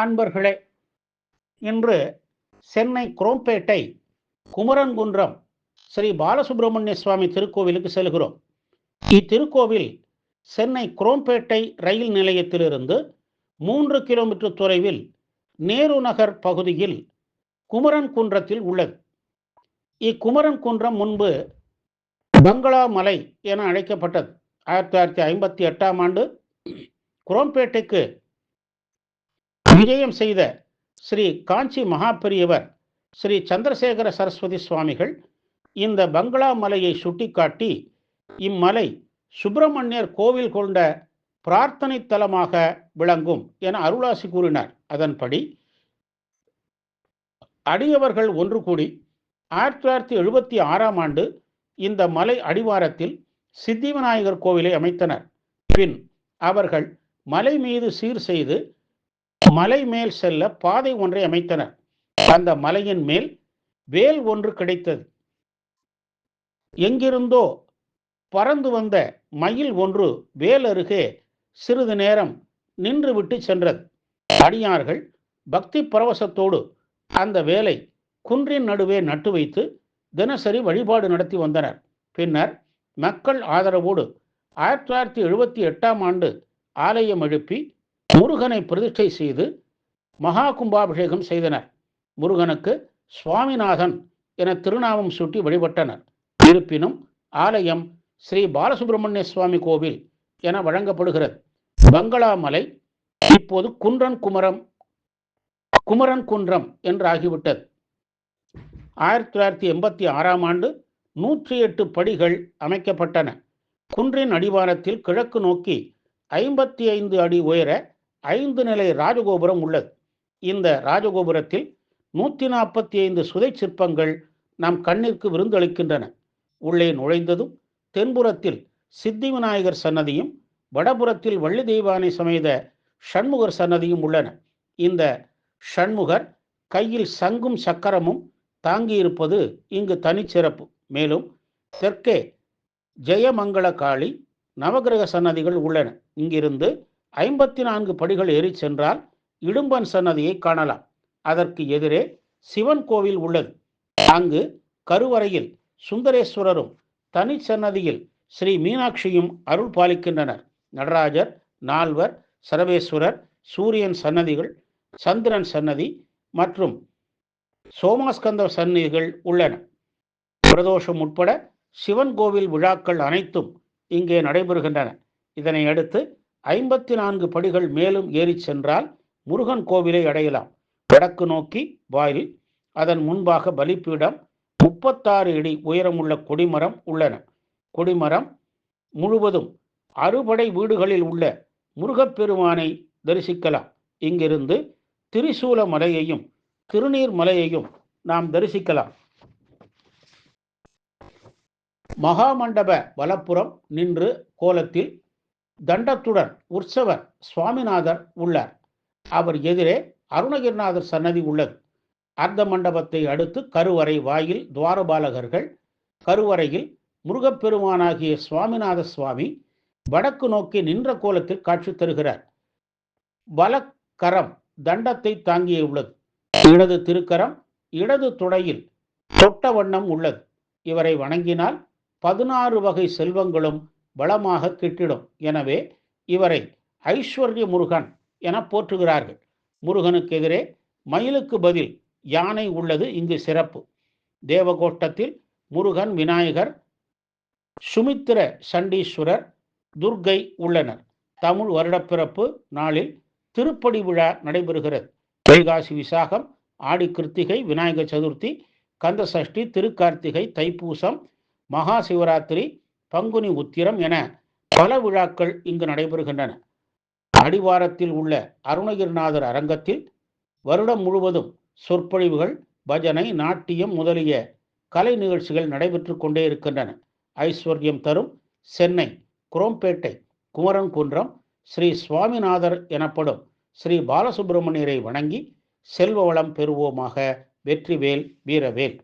அன்பர்களே இன்று சென்னை குரோம்பேட்டை குமரன்குன்றம் ஸ்ரீ பாலசுப்பிரமணிய சுவாமி திருக்கோவிலுக்கு செல்கிறோம். இத்திருக்கோவில் சென்னை குரோம்பேட்டை ரயில் நிலையத்திலிருந்து மூன்று கிலோமீட்டர் தொலைவில் நேரு நகர் பகுதியில் குமரன் குன்றத்தில் உள்ளது. இக்குமரன் குன்றம் முன்பு பங்களா மலை என அழைக்கப்பட்டது. ஆயிரத்தி தொள்ளாயிரத்தி ஐம்பத்தி எட்டாம் ஆண்டு குரோம்பேட்டைக்கு விஜயம் செய்த ஸ்ரீ காஞ்சி மகாபெரியவர் ஸ்ரீ சந்திரசேகர சரஸ்வதி சுவாமிகள் இந்த பங்களா மலையை சுட்டிக்காட்டி இம்மலை சுப்பிரமணியர் கோவில் கொண்ட பிரார்த்தனை தலமாக விளங்கும் என அருளாசி கூறினார். அதன்படி அடியவர்கள் ஒன்று கூடி ஆயிரத்தி தொள்ளாயிரத்தி எழுபத்தி ஆறாம் ஆண்டு இந்த மலை அடிவாரத்தில் சித்தி விநாயகர் கோவிலை அமைத்தனர். பின் அவர்கள் மலை மீது சீர் செய்து மலை மேல் செல்ல பாதை ஒன்றை அமைத்தனர் அந்த மலையின் மேல் வேல் ஒன்று கிடைத்தது. எங்கிருந்தோ பறந்து வந்த மயில் ஒன்று வேல் அருகே சிறிது நேரம் நின்றுவிட்டு சென்றது. அடியார்கள் பக்தி பரவசத்தோடு அந்த வேலை குன்றின் நடுவே நட்டு வைத்து தினசரி வழிபாடு நடத்தி வந்தனர். பின்னர் மக்கள் ஆதரவோடு ஆயிரத்தி தொள்ளாயிரத்தி எழுபத்தி எட்டாம் ஆண்டு ஆலயம் எழுப்பி முருகனை பிரதிஷ்டை செய்து மகா கும்பாபிஷேகம் செய்தனர். முருகனுக்கு சுவாமிநாதன் என திருநாமம் சூட்டி வழிபட்டனர். இருப்பினும் ஆலயம் ஸ்ரீ பாலசுப்பிரமணிய சுவாமி கோவில் என வழங்கப்படுகிறது. பங்களா மலை இப்போது குன்றன் குமரம் குமரன் குன்றம் என்றாகிவிட்டது. ஆயிரத்தி தொள்ளாயிரத்தி எண்பத்தி ஆறாம் ஆண்டு நூற்றி எட்டு படிகள் அமைக்கப்பட்டன. குன்றின் அடிவாரத்தில் கிழக்கு நோக்கி ஐம்பத்தி ஐந்து அடி உயர ஐந்து நிலை ராஜகோபுரம் உள்ளது. இந்த ராஜகோபுரத்தில் நூற்றி நாற்பத்தி ஐந்து சுதை சிற்பங்கள் நம் கண்ணிற்கு விருந்தளிக்கின்றன. உள்ளே நுழைந்ததும் தென்புறத்தில் சித்தி விநாயகர் சன்னதியும் வடபுறத்தில் வள்ளி தெய்வானை சமேத ஷண்முகர் சன்னதியும் உள்ளன. இந்த ஷண்முகர் கையில் சங்கும் சக்கரமும் தாங்கியிருப்பது இங்கு தனிச்சிறப்பு. மேலும் தெற்கே ஜெயமங்கள காளி நவகிரக சன்னதிகள் உள்ளன. இங்கிருந்து ஐம்பத்தி நான்கு படிகள் ஏறி சென்றால் இடும்பன் சன்னதியை காணலாம். அதற்கு எதிரே சிவன் கோவில் உள்ளது. அங்கு கருவறையில் சுந்தரேஸ்வரரும் தனி சன்னதியில் ஸ்ரீ மீனாட்சியும் அருள் பாலிக்கின்றனர். நடராஜர் நால்வர் சரவேஸ்வரர் சூரியன் சன்னதிகள் சந்திரன் சன்னதி மற்றும் சோமாஸ்கந்த சன்னதிகள் உள்ளன. பிரதோஷம் உட்பட சிவன் கோவில் விழாக்கள் அனைத்தும் இங்கே நடைபெறுகின்றன. இதனை அடுத்து ஐம்பத்தி நான்கு படிகள் மேலும் ஏறி சென்றால் முருகன் கோவிலை அடையலாம். வடக்கு நோக்கி வாயில் அதன் முன்பாக பலிப்பீடம் முப்பத்தாறு அடி உயரமுள்ள கொடிமரம் உள்ளன. கொடிமரம் முழுவதும் அறுபடை வீடுகளில் உள்ள முருகப்பெருமானை தரிசிக்கலாம். இங்கிருந்து திரிசூல மலையையும் திருநீர் மலையையும் நாம் தரிசிக்கலாம். மகாமண்டப வலப்புறம் நின்று கோலத்தில் தண்டத்துடன் உற்சவர் சுவாமிநாதர் உள்ளார். அவர் எதிரே அருணகிரிநாதர் சன்னதி உள்ளது. அர்த்த மண்டபத்தை அடுத்து கருவறை வாயில் துவாரபாலகர்கள் கருவறையில் முருகப்பெருமானாகிய சுவாமிநாத சுவாமி வடக்கு நோக்கி நின்ற கோலத்தில் காட்சி தருகிறார். வலக்கரம் தண்டத்தை தாங்கியுள்ளது இடது திருக்கரம் இடது துடையில் தொட்ட வண்ணம் உள்ளது. இவரை வணங்கினால் பதினாறு வகை செல்வங்களும் வளமாக கிட்டிடும். எனவே இவரை ஐஸ்வர்ய முருகன் என போற்றுகிறார்கள். முருகனுக்கு எதிரே மயிலுக்கு பதில் யானை உள்ளது இங்கு சிறப்பு. தேவகோட்டத்தில் முருகன் விநாயகர் சுமித்திர சண்டீஸ்வரர் துர்க்கை உள்ளனர். தமிழ் வருடப்பிறப்பு நாளில் திருப்படி விழா நடைபெறுகிறது. வைகாசி விசாகம் ஆடி கிருத்திகை விநாயகர் சதுர்த்தி கந்த சஷ்டி திருக்கார்த்திகை தைப்பூசம் மகா சிவராத்திரி பங்குனி உத்திரம் என பல விழாக்கள் இங்கு நடைபெறுகின்றன. அடிவாரத்தில் உள்ள அருணகிரிநாதர் அரங்கத்தில் வருடம் முழுவதும் சொற்பொழிவுகள் பஜனை நாட்டியம் முதலிய கலை நிகழ்ச்சிகள் நடைபெற்று கொண்டே இருக்கின்றன. ஐஸ்வர்யம் தரும் சென்னை குரோம்பேட்டை குமரன் குன்றம் ஸ்ரீ சுவாமிநாதர் எனப்படும் ஸ்ரீ பாலசுப்பிரமணியரை வணங்கி செல்வ வளம் பெறுவோமாக வெற்றிவேல் வீரவேல்.